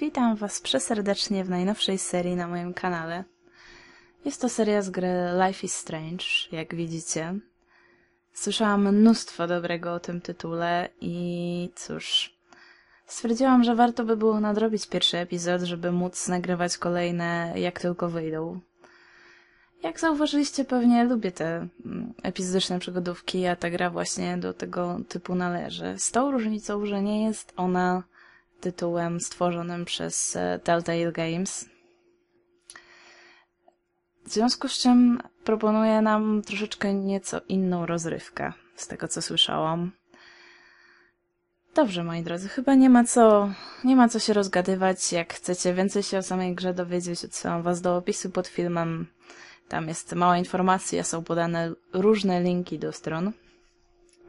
Witam Was przeserdecznie w najnowszej serii na moim kanale. Jest to seria z gry Life is Strange, jak widzicie. Słyszałam mnóstwo dobrego o tym tytule i cóż... Stwierdziłam, że warto by było nadrobić pierwszy epizod, żeby móc nagrywać kolejne jak tylko wyjdą. Jak zauważyliście, pewnie lubię te mm, epizodyczne przygodówki, a ta gra właśnie do tego typu należy. Z tą różnicą, że nie jest ona tytułem stworzonym przez e, Telltale Games. W związku z czym proponuję nam troszeczkę nieco inną rozrywkę, z tego co słyszałam. Dobrze, moi drodzy, chyba nie ma co, nie ma co się rozgadywać. Jak chcecie więcej się o samej grze dowiedzieć, odsyłam was do opisu pod filmem. Tam jest mała informacja, są podane różne linki do stron.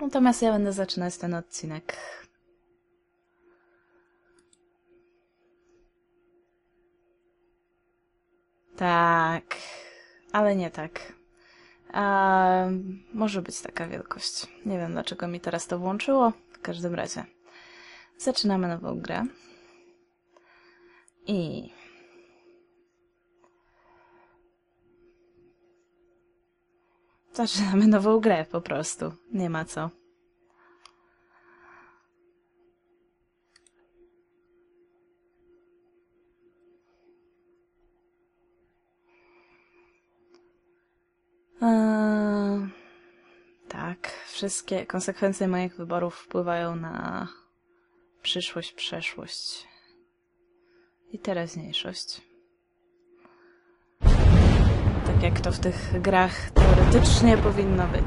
Natomiast ja będę zaczynać ten odcinek. Tak, ale nie tak. A, może być taka wielkość. Nie wiem, dlaczego mi teraz to włączyło. W każdym razie. Zaczynamy nową grę. I... Zaczynamy nową grę, po prostu. Nie ma co. Eee, tak, wszystkie konsekwencje moich wyborów wpływają na przyszłość, przeszłość i teraźniejszość. Tak jak to w tych grach teoretycznie powinno być.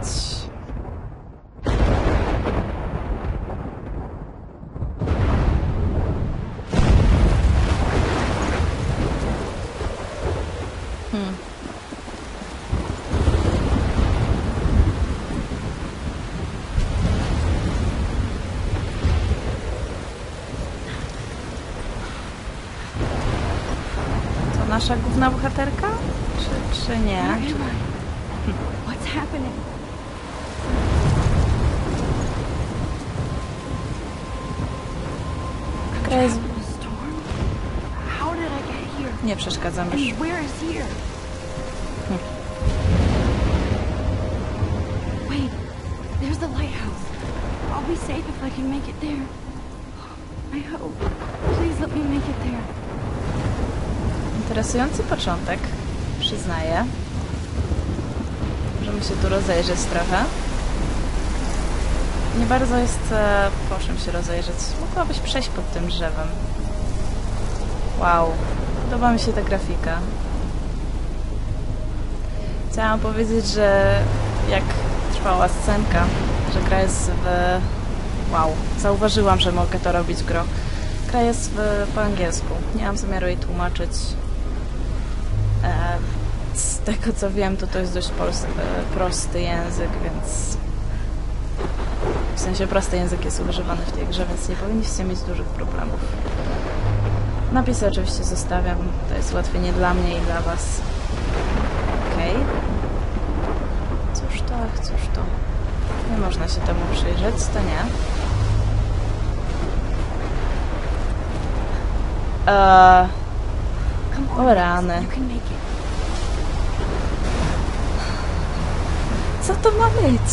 Hmm. To nasza główna bohaterka? Czy, czy nie? What's happening? Jest... Nie przeszkadzam już. Here? Wait, there's the lighthouse. I'll be safe if I can make it there. I hope. Please let me make it there. Interesujący początek, przyznaję. Możemy się tu rozejrzeć trochę. Nie bardzo jest e, po czym się rozejrzeć. Mogłabyś przejść pod tym drzewem. Wow, podoba mi się ta grafika. Chciałam powiedzieć, że jak trwała scenka, że gra jest w... Wow, zauważyłam, że mogę to robić gro. Gra jest w, po angielsku. Nie mam zamiaru jej tłumaczyć. Z tego co wiem, to to jest dość e, prosty język, więc... W sensie prosty język jest używany w tej grze, więc nie powinniście mieć dużych problemów. Napisy oczywiście zostawiam. To jest ułatwienie dla mnie i dla was. Okej. Cóż to, ach, cóż to. Nie można się temu przyjrzeć, to nie. Eee, o rany. You can make it. Co to ma być?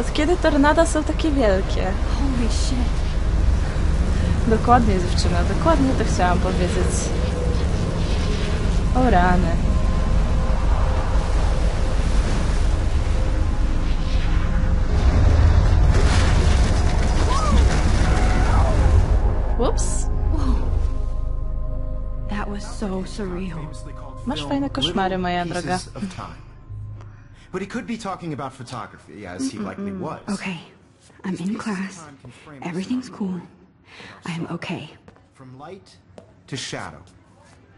Od kiedy tornada są takie wielkie? Holy shit. Dokładnie, dziewczyna, dokładnie to chciałam powiedzieć. O rany. Ups. That was so surreal. Masz fajne koszmary, moja droga. Pieces of time. But he could be talking about photography, as he likely was. Okay, I'm in class. Everything's cool. I'm okay. From light to shadow,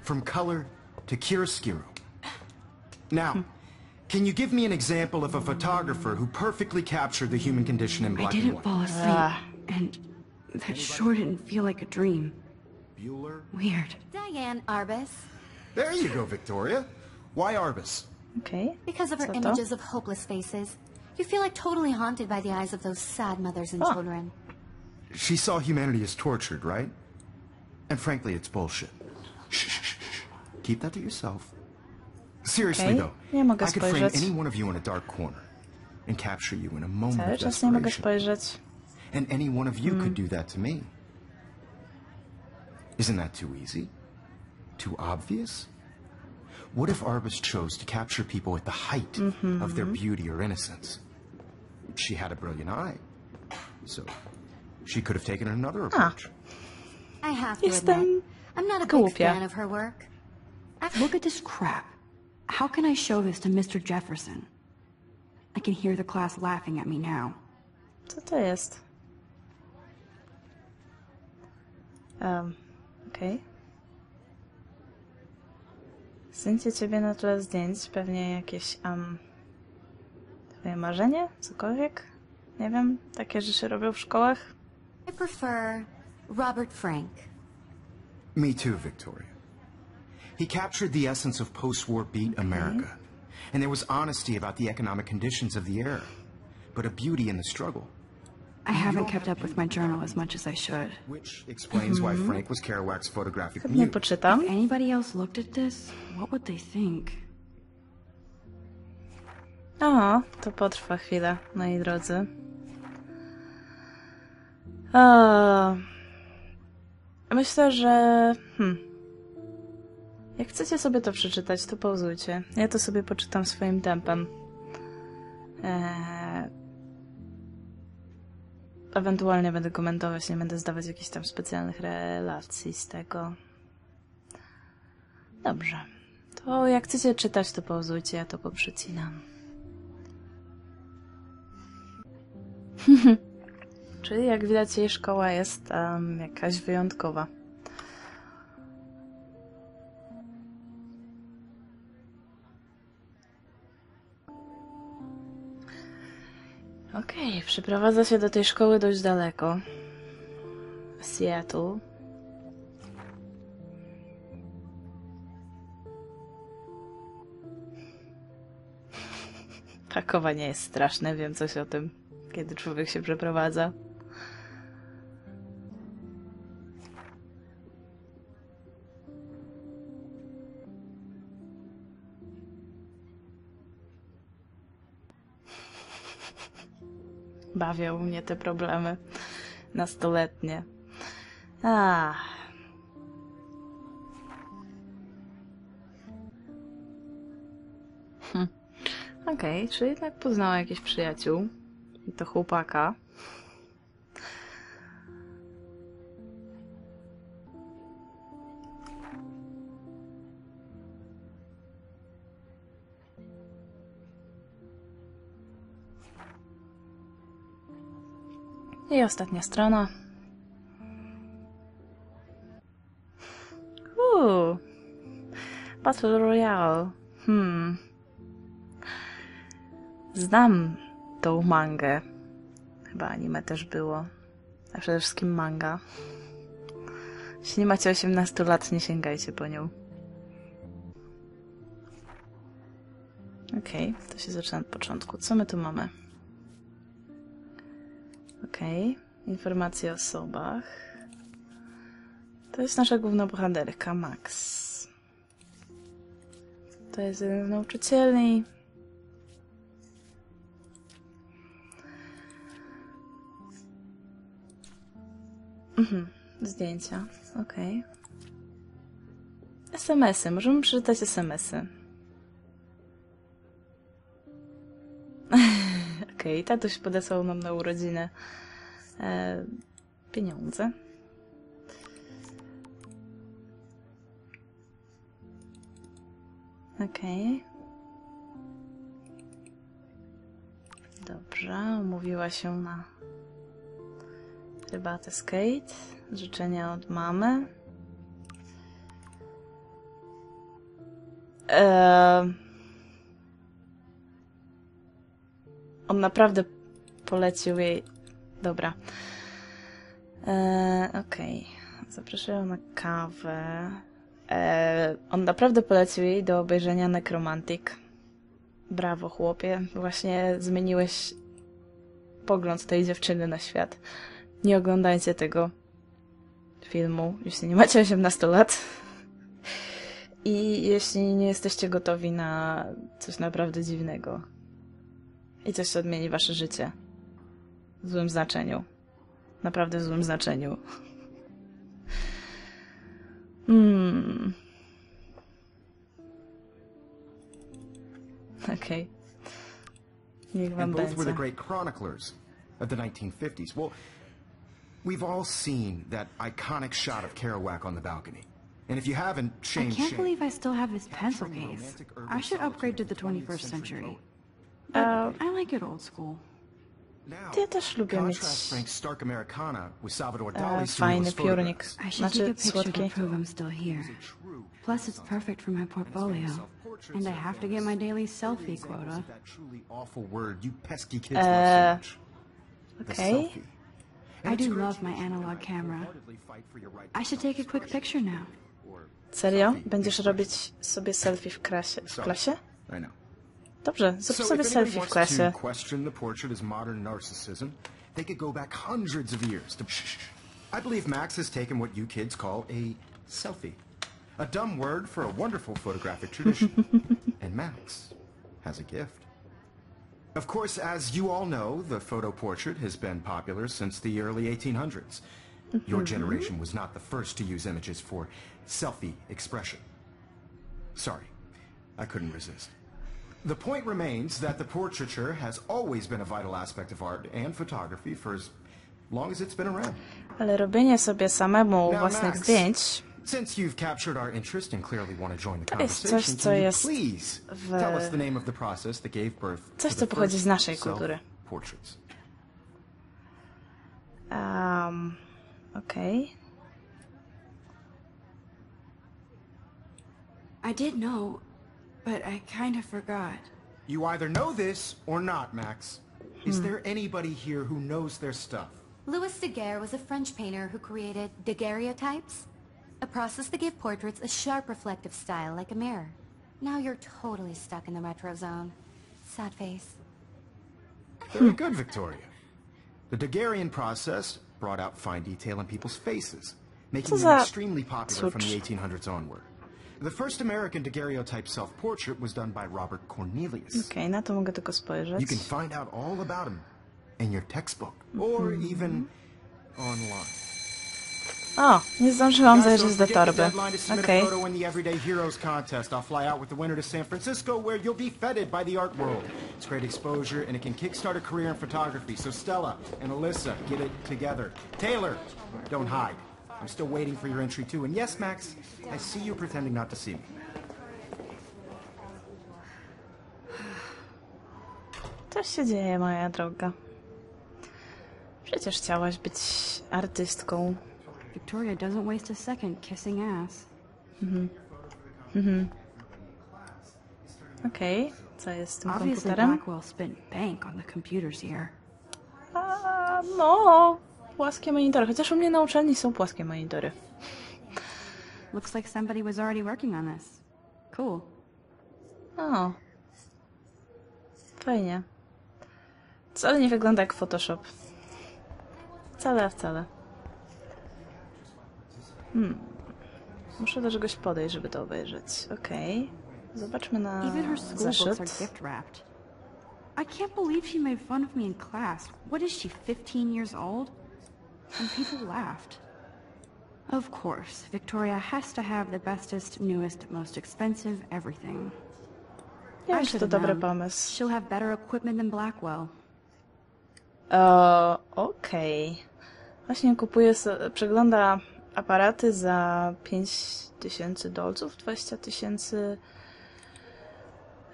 from color to chiaroscuro. Now, hmm. can you give me an example of a photographer who perfectly captured the human condition in black and didn't white? fall asleep, ah. and that sure didn't feel like a dream. Bueller? Weird. Diane Arbus. There you go, Victoria. Why Arbus? Okej. Because of her Co images of hopeless faces, you feel like totally haunted by the eyes of those sad mothers and Ah. children. She saw humanity as tortured, right? And frankly, it's bullshit. Shh, shh, shh, shh. Keep that to yourself. Seriously, Okej, though, nie mogę I could frame any one of you in a dark corner and capture you in a moment Cały of czas nie mogę desperation. spojrzeć. And any one of you could do that to me. Isn't that too easy? Too obvious? What if Arbus chose to capture people at the height of their beauty or innocence? She had a brilliant eye. So she could have taken another approach. I have to Jestem admit, I'm not a big głupia. fan of her work. Look at this crap. How can I show this to Mr. Jefferson? I can hear the class laughing at me now. Co to jest? Um, okej. Zdjęcie ciebie na tle zdjęć. Pewnie jakieś, um, twoje marzenie? Cokolwiek? Nie wiem. Takie rzeczy robią w szkołach? I prefer Robert Frank. Me too, Victoria. He captured the essence of post-war beat America. And there was honesty about the economic conditions of the era, but a beauty in the struggle. I haven't kept up with my journal as much as I should. Which explains why Frank was Kerouac's photographic muse. poczytam. If anybody else looked at this, what would they think? O, to potrwa chwilę, moi drodzy. O, myślę, że. Hmm. Jak chcecie sobie to przeczytać, to pauzujcie. Ja to sobie poczytam swoim tempem. Eee... Ewentualnie będę komentować, nie będę zdawać jakichś tam specjalnych relacji z tego. Dobrze. To jak chcecie czytać, to pauzujcie, ja to poprzecinam. Czyli jak widać jej szkoła jest um, jakaś wyjątkowa. Okej, przeprowadza się do tej szkoły dość daleko. Seattle. Pakowanie jest straszne, wiem coś o tym, kiedy człowiek się przeprowadza. Bawią mnie te problemy nastoletnie. A. Hm. Okej, czyli jednak poznała jakichś przyjaciół. I to chłopaka. I ostatnia strona. Uuu. Battle Royale. Hmm. Znam tą mangę. Chyba anime też było. A przede wszystkim manga. Jeśli nie macie 18 lat, nie sięgajcie po nią. Okej, to się zaczyna od początku. Co my tu mamy? Okej, informacje o osobach. To jest nasza główna bohaterka, Max. To jest jeden z nauczycieli. Mhm, zdjęcia, okej. SMS-y, możemy przeczytać SMS-y. Okej, tatuś podesłał nam na urodziny e, pieniądze. Okej. Dobrze, umówiła się na herbatę skate. Życzenia od mamy. Eee... On naprawdę polecił jej. Dobra. Eee, Okej. Zapraszają na kawę. Eee, on naprawdę polecił jej do obejrzenia Necromantic. Brawo, chłopie. Właśnie zmieniłeś pogląd tej dziewczyny na świat. Nie oglądajcie tego. filmu, jeśli nie macie 18 lat. I jeśli nie jesteście gotowi na coś naprawdę dziwnego. I coś, co odmieni wasze życie. W złym znaczeniu. Naprawdę w złym znaczeniu. Hmm. Okej. Niech wam And both were the great chroniclers of the 1950s. Well, we've all seen that iconic shot of Kerouac on the balcony. And if you haven't, I can't shame. believe I still have this pencil case. I should upgrade to the 21st century. But Uh, I like it old school. Now, Ja też lubię mieć contrast Frank's stark Americana with Salvador e, Dali's fajny surrealist piórnik. photographs. I should Znaczy take a picture słodki. to prove I'm still here. True Plus, it's perfect for my portfolio. And I have to get my daily selfie quota. examples of that truly awful word you pesky kids Uh, love so much. The okay. selfie. I And it's do great love my you analog camera. wholeheartedly fight for your right to I should take a quick picture now. or Serio? Będziesz robić sobie selfie w klasie? W klasie? I know. Dobrze, zrób So sobie selfie w klasie. question the portrait as modern narcissism, they could go back hundreds of years to. I believe Max has taken what you kids call a selfie, a dumb word for a wonderful photographic tradition, and Max has a gift. Of course, as you all know, the photo portrait has been popular since the early 1800s. Your mm-hmm. generation was not the first to use images for selfie expression. Sorry, I couldn't resist. The point remains that the portraiture has always been a vital aspect of art and photography for as long as it's been around. Ale robienie sobie samemu Now, własnych Max, zdjęć Since you've captured our interest and clearly want to join the To jest coś, conversation, co can you jest please w- tell us the name of the process that gave birth Coś, to co the pochodzi first z naszej kultury. self-portraits? Um, Okej. I did know, but I kind of forgot. You either know this or not, Max. Is hmm. there anybody here who knows their stuff? Louis Daguerre was a French painter who created daguerreotypes, a process that gave portraits a sharp reflective style like a mirror. Now you're totally stuck in the retro zone. Sad face. Very good, Victoria. The Daguerrean process brought out fine detail in people's faces, making Co them extremely popular from the 1800s onward. The first American daguerreotype self-portrait was done by Robert Cornelius. Okej, na to mogę tylko spojrzeć. You can find out all about him in your textbook or mhm. even online. O, nie zdążyłam zajrzeć do torby. deadline to submit Okej. a I'm still waiting for your entry too. And yes, Max, I see you pretending not to see me. Co się dzieje, moja droga? Przecież chciałaś być artystką. Victoria doesn't waste a second kissing ass. Okej, co jest z tym Obviously, komputerem? Blackwell spent bank on the computers here. A, no, płaskie monitory. Chociaż u mnie na uczelni są płaskie monitory. Looks like somebody was already working on this. Cool. O. Fajnie. Wcale nie wygląda jak Photoshop. Wcale, a wcale. Hmm. Muszę do czegoś podejść, żeby to obejrzeć. Okej. Zobaczmy na Even her school books are zeszyt. gift wrapped. I can't believe she made fun of me in class. What is she, 15 years old? And people laughed. Of course, Victoria has to have the bestest, newest, most expensive everything. Nie wiem, I czy to dobry pomysł. She'll have better equipment than Blackwell. O, okej. Właśnie kupuje, przegląda aparaty za 5000 dolców, 20 tysięcy,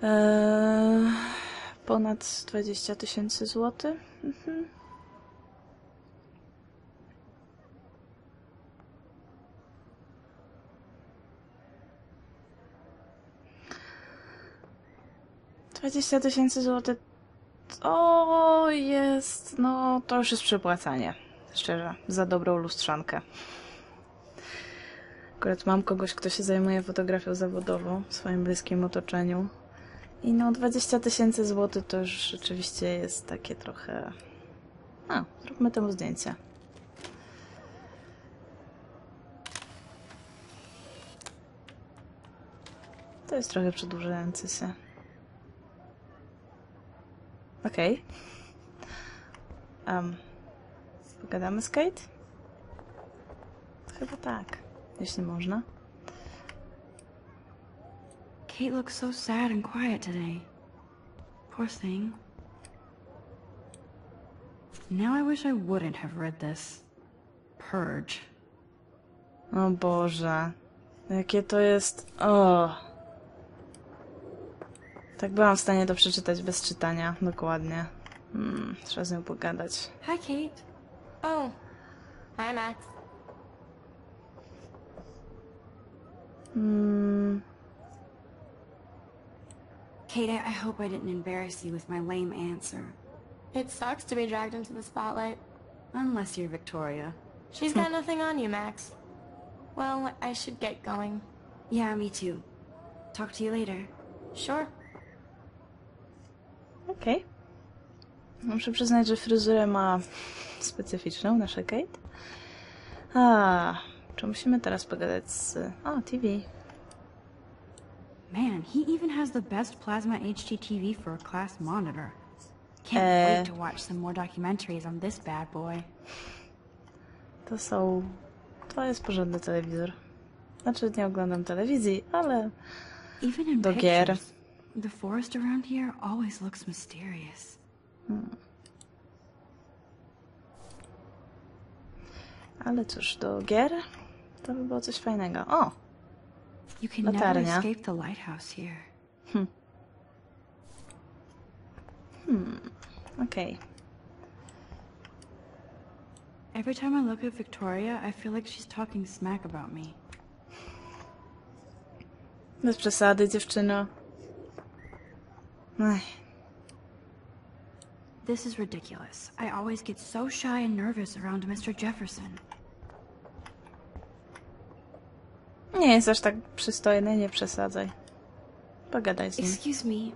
e, ponad 20 tysięcy złotych. Mhm. 20 tysięcy złotych to jest, no to już jest przepłacanie, szczerze, za dobrą lustrzankę. Akurat mam kogoś, kto się zajmuje fotografią zawodową w swoim bliskim otoczeniu. I no 20 tysięcy złotych to już rzeczywiście jest takie trochę... A, zróbmy temu zdjęcie. To jest trochę przedłużający się. Okej. Um, pogadamy z Kate? Chyba tak, jeśli można. Kate looks so sad and quiet today. Poor thing. Now I wish I wouldn't have read this. Purge. O Boże. Jakie to jest... O. Tak byłam w stanie to przeczytać bez czytania. Dokładnie. Hmm, trzeba z nią pogadać. Hi, Kate. Oh. Hi, Max. Hmm, Kate, I hope I didn't embarrass you with my lame answer. It sucks to be dragged into the spotlight. Unless you're Victoria. She's got nothing on you, Max. Well, I should get going. Yeah, me too. Talk to you later. Sure. Okej. Muszę przyznać, że fryzurę ma specyficzną, nasza Kate. A, czy musimy teraz pogadać z... O, TV. Man, he even has the best plasma HDTV for a class monitor. Can't Uh. wait to watch some more documentaries on this bad boy. To są... To jest porządny telewizor. Znaczy, nie oglądam telewizji, ale... Even in Do gier. pictures, the forest around here always looks mysterious. Hmm. Ale cóż, do gier to by było coś fajnego. O! You can never escape the lighthouse here. Hmm. Hmm. Okay. Every time I look at Victoria, I feel like she's talking smack about me. Bez przesady, dziewczyno. Ech. This is ridiculous. I always get so shy and nervous around Mr. Jefferson. Nie jest aż tak przystojny, nie przesadzaj. Pogadaj z nim. Excuse me,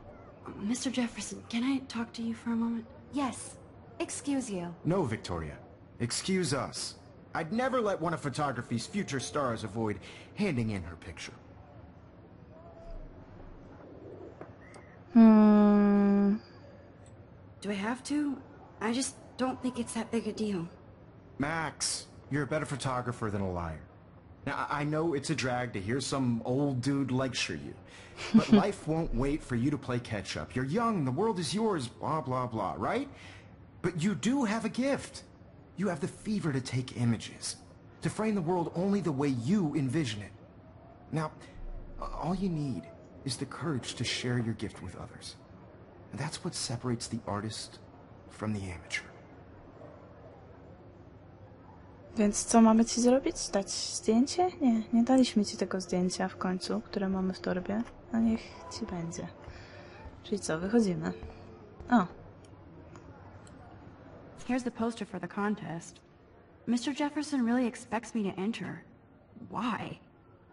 Mr. Jefferson, can I talk to you for a moment? Yes. Excuse you. No, Victoria. Excuse us. I'd never let one of photography's future stars avoid handing in her picture. Hmm. Do I have to? I just don't think it's that big a deal. Max, you're a better photographer than a liar. Now, I I know it's a drag to hear some old dude lecture you, but life won't wait for you to play catch up. You're young, the world is yours, blah, blah, blah, right? But you do have a gift. You have the fever to take images, to frame the world only the way you envision it. Now, all you need is the courage to share your gift with others. And that's what separates the artist from the amateur. Więc co mamy ci zrobić? Dać zdjęcie? Nie, nie daliśmy ci tego zdjęcia w końcu, które mamy w torbie. A niech ci będzie. Czyli co, wychodzimy. O, Here's the poster for the contest. Mr. Jefferson really expects me to enter. Why?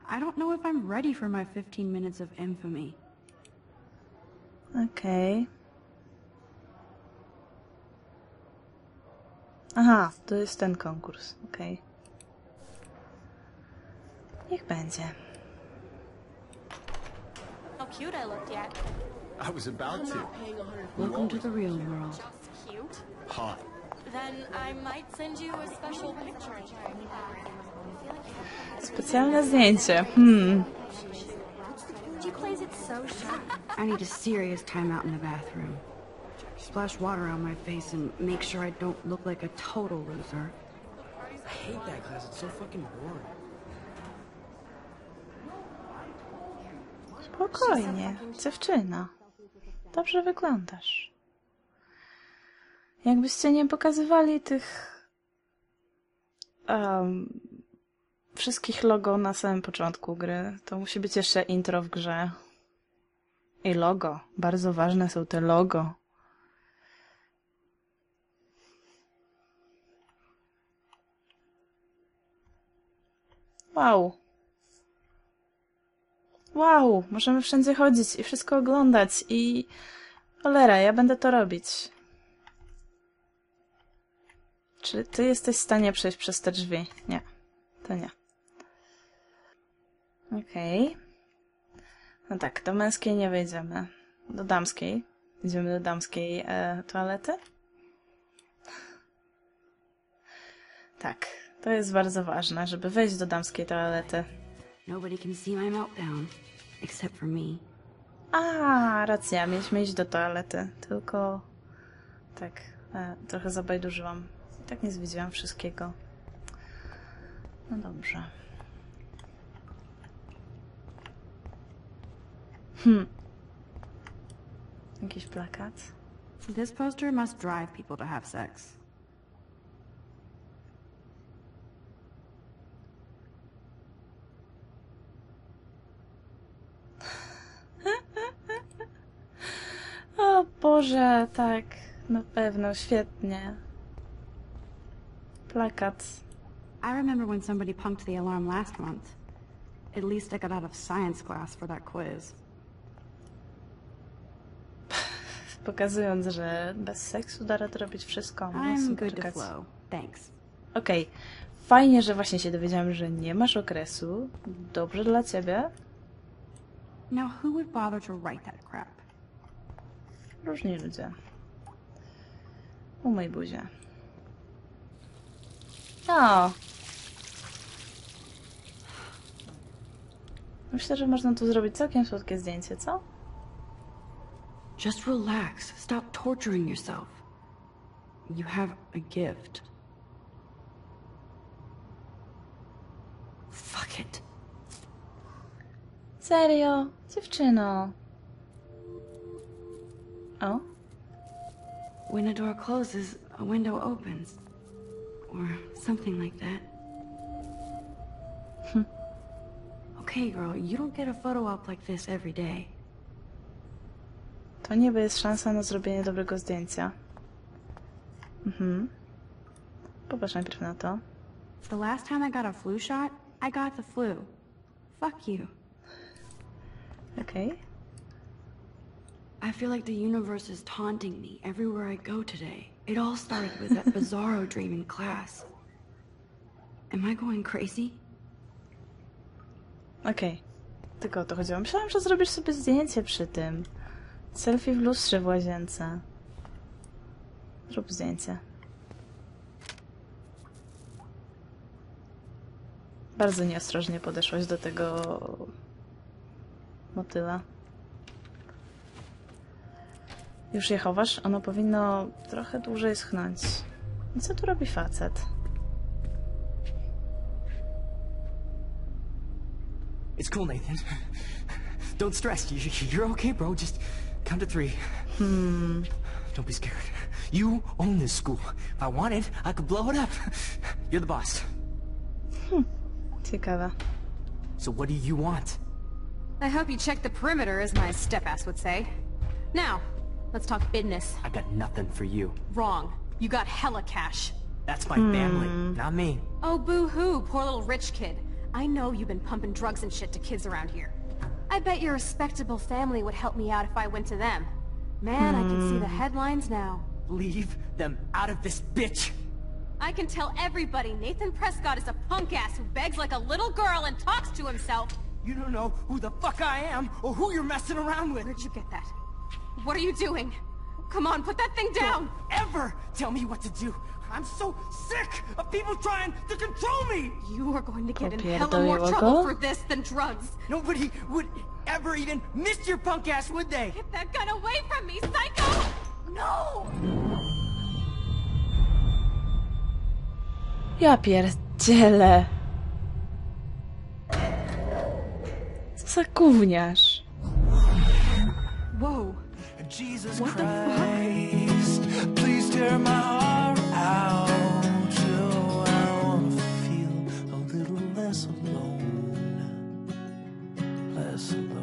I don't know if I'm ready for my 15 minutes of infamy. Okej. Aha, to jest ten konkurs, okej. Niech będzie. How cute I looked yet. I was about to. Welcome to the real world. Cute. Hot. Then I might send you a special picture. Specjalne zdjęcie. Hmm. Plays it so shy. I need a serious timeout in the bathroom. Splash water on my face and make sure I don't look like a total loser. I hate that class. It's so fucking boring. Spokojnie, dziewczyno. Dobrze wyglądasz. Jakbyście nie pokazywali tych em, wszystkich logo na samym początku gry, to musi być jeszcze intro w grze. I logo. Bardzo ważne są te logo. Wow. Wow, możemy wszędzie chodzić i wszystko oglądać i... Cholera, ja będę to robić. Czy ty jesteś w stanie przejść przez te drzwi? Nie. To nie. Okej. No tak, do męskiej nie wejdziemy. Do damskiej. Idziemy do damskiej e, toalety. Tak, to jest bardzo ważne, żeby wejść do damskiej toalety. Nobody can see my meltdown, except for me. A, racja, mieliśmy iść do toalety, tylko tak, e, trochę zabajdurzyłam. I tak nie zwiedziłam wszystkiego. No dobrze. Hmm. Jakiś plakat? This poster must drive people to have sex. O Boże, tak, na pewno, świetnie. Plakat. I remember when somebody punked the alarm last month. At least I got out of science class for that quiz. Pokazując, że bez seksu da radę robić wszystko. No, I'm good to flow. Thanks. Okej. Fajnie, że właśnie się dowiedziałam, że nie masz okresu. Dobrze dla ciebie. Now, who would bother to write that crap? Różni ludzie. Umyj buzię. O! Myślę, że można tu zrobić całkiem słodkie zdjęcie, co? Just relax. Stop torturing yourself. You have a gift. Fuck it. Serio? Dziewczyno. Oh? When a door closes, a window opens. Or something like that. Hmm. okay, girl, you don't get a photo op like this every day. To niby jest szansa na zrobienie dobrego zdjęcia. Mhm. Popatrz najpierw na to. The last time I got a flu shot, I got the flu. Fuck you. Okej. I feel like the universe is taunting me everywhere I go today. It all started with that bizarro dream in class. Am I going crazy? Okej. Tylko o to chodziło. Myślałam, że zrobisz sobie zdjęcie przy tym. Selfie w lustrze w łazience. Zrób zdjęcie. Bardzo nieostrożnie podeszłaś do tego motyla. Już je chowasz? Ono powinno trochę dłużej schnąć. I co tu robi facet? It's cool, Nathan. Don't stress. You- You're okay, bro. Just count to three. Hmm. Don't be scared. You own this school. If I wanted, I could blow it up. You're the boss. Hmm. Ciekawe. So what do you want? I hope you checked the perimeter, as my step-ass would say. Now, let's talk business. I got nothing for you. Wrong. You got hella cash. That's my family, not me. Oh, boo-hoo, poor little rich kid. I know you've been pumping drugs and shit to kids around here. I bet your respectable family would help me out if I went to them. Man, I can see the hmm. headlines now. Leave them out of this bitch. I can tell everybody Nathan Prescott is a punk ass who begs like a little girl and talks to himself. You don't know who the fuck I am or who you're messing around with. Where'd you get that? What are you doing? Come on, put that thing down! Ever tell me what to do. I'm so sick of people trying to control me. You are going to get in hella more trouble for this than drugs. Nobody would ever even miss your punk ass, would they? Get that gun away from me, psycho! No! Ja pierdzielę. Co za gówniarz. Jesus What the fuck? Please tear my heart out. So I wanna feel a little less alone. Less alone.